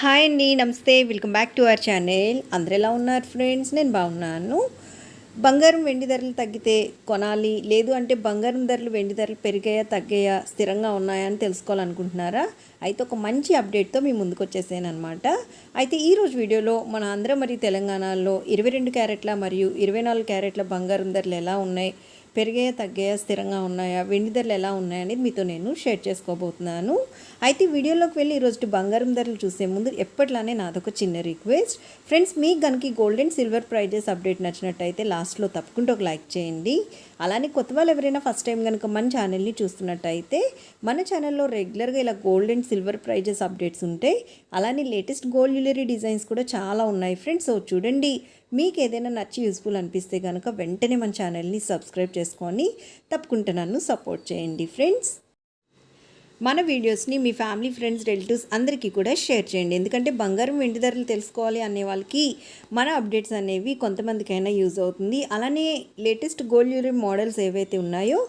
Hi అండి నమస్తే. Welcome back to our channel అందరు ఎలా ఉన్నారు ఫ్రెండ్స్ నేను బాగున్నాను. బంగారం వెండి ధరలు తగ్గితే కొనాలి లేదు అంటే బంగారం ధరలు వెండి ధరలు పెరిగాయా తగ్గాయా స్థిరంగా ఉన్నాయా అని తెలుసుకోవాలనుకుంటున్నారా? అయితే ఒక మంచి అప్డేట్తో మీ ముందుకు వచ్చేసానమాట అయితే ఈరోజు వీడియోలో మన ఆంధ్ర మరియు తెలంగాణలో ఇరవై రెండు క్యారెట్ల మరియు ఇరవై నాలుగు క్యారెట్ల బంగారం ధరలు ఎలా ఉన్నాయి పెరిగాయా తగ్గాయా స్థిరంగా ఉన్నాయా వెండి ధరలు ఎలా ఉన్నాయనేది మీతో నేను షేర్ చేసుకోబోతున్నాను. అయితే వీడియోలోకి వెళ్ళి ఈరోజు బంగారం ధరలు చూసే ముందు ఎప్పట్లానే నాదొక చిన్న రిక్వెస్ట్. ఫ్రెండ్స్ మీకు కనుక gold and silver prizes update నచ్చినట్టయితే లాస్ట్లో తప్పకుండా ఒక లైక్ చేయండి. అలానే కొత్త వాళ్ళు ఎవరైనా ఫస్ట్ టైం కనుక మన ఛానల్ని చూస్తున్నట్టయితే మన ఛానల్లో రెగ్యులర్గా ఇలా gold and silver prizes updates ఉంటాయి. అలానే లేటెస్ట్ గోల్డ్ జ్యువెలరీ డిజైన్స్ కూడా చాలా ఉన్నాయి ఫ్రెండ్స్. సో చూడండి. మీకు ఏదైనా నచ్చి యూస్ఫుల్ అనిపిస్తే కనుక వెంటనే మన ఛానల్ని సబ్స్క్రైబ్ చేసుకొని తప్పకుండా నన్ను సపోర్ట్ చేయండి ఫ్రెండ్స్ మన వీడియోస్ని మీ ఫ్యామిలీ ఫ్రెండ్స్ రిలేటివ్స్ అందరికీ కూడా షేర్ చేయండి. ఎందుకంటే బంగారం వెండి ధరలు తెలుసుకోవాలి అనే వాళ్ళకి మన అప్డేట్స్ అనేవి కొంతమందికైనా యూజ్ అవుతుంది. అలానే లేటెస్ట్ గోల్డ్ జ్యువెలరీ మోడల్స్ ఏవైతే ఉన్నాయో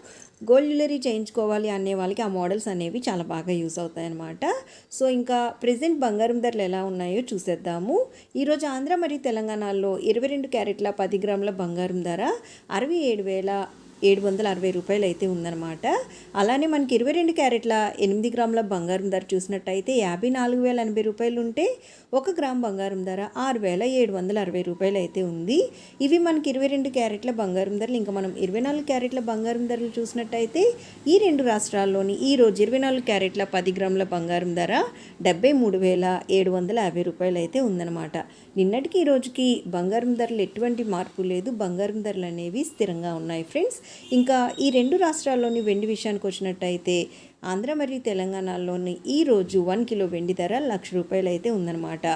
గోల్డ్ జ్యువెలరీ చేయించుకోవాలి అనే వాళ్ళకి ఆ మోడల్స్ అనేవి చాలా బాగా యూస్ అవుతాయన్నమాట. సో ఇంకా ప్రజెంట్ బంగారం ధరలు ఎలా ఉన్నాయో చూసేద్దాము. ఈరోజు ఆంధ్ర మరియు తెలంగాణలో ఇరవై రెండు క్యారెట్ల పది గ్రాముల బంగారం ధర అరవై ఏడు వేల ఏడు వందల అరవై రూపాయలు అయితే ఉందన్నమాట. అలానే మనకి ఇరవై రెండు క్యారెట్ల ఎనిమిది గ్రాముల బంగారం ధర చూసినట్టయితే యాభై నాలుగు వేల ఎనభై రూపాయలు ఉంటే ఒక గ్రామ్ బంగారం ధర ఆరు వేల ఏడు వందల అరవై రూపాయలు అయితే ఉంది. ఇవి మనకి ఇరవై రెండు క్యారెట్ల బంగారం ధరలు ఇంకా మనం ఇరవై నాలుగు క్యారెట్ల బంగారం ధరలు చూసినట్టయితే ఈ రెండు రాష్ట్రాల్లోని ఈ రోజు ఇరవై నాలుగు క్యారెట్ల పది గ్రాముల బంగారం ధర డెబ్బై మూడు వేల ఏడు వందల యాభై రూపాయలు అయితే ఉందన్నమాట. నిన్నటికి ఈ రోజుకి బంగారం ధరలు ఎటువంటి మార్పు లేదు. బంగారం ధరలు అనేవి స్థిరంగా ఉన్నాయి ఫ్రెండ్స్. ఇంకా ఈ రెండు రాష్ట్రాల్లోని వెండి విషయానికి వచ్చినట్టయితే ఆంధ్ర మరియు తెలంగాణలోని ఈ రోజు వన్ కిలో వెండి ధర లక్ష రూపాయలు అయితే ఉందన్నమాట.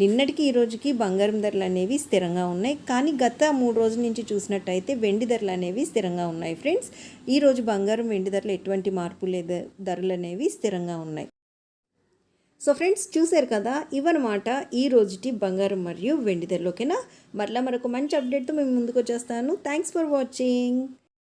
నిన్నటికి ఈ రోజుకి బంగారం ధరలు అనేవి స్థిరంగా ఉన్నాయి. కానీ గత మూడు రోజుల నుంచి చూసినట్టయితే వెండి ధరలు అనేవి స్థిరంగా ఉన్నాయి ఫ్రెండ్స్. ఈ రోజు బంగారం వెండి ధరలు ఎటువంటి మార్పు లేదు. ధరలు అనేవి స్థిరంగా ఉన్నాయి. సో ఫ్రెండ్స్ చూశారు కదా? ఇవన్నమాట ఈ రోజుటి బంగారం మరియు వెండి ధరలోకేనా మరలా మరొక మంచి అప్డేట్తో మేము ముందుకు వచ్చేస్తాను. Thanks for watching.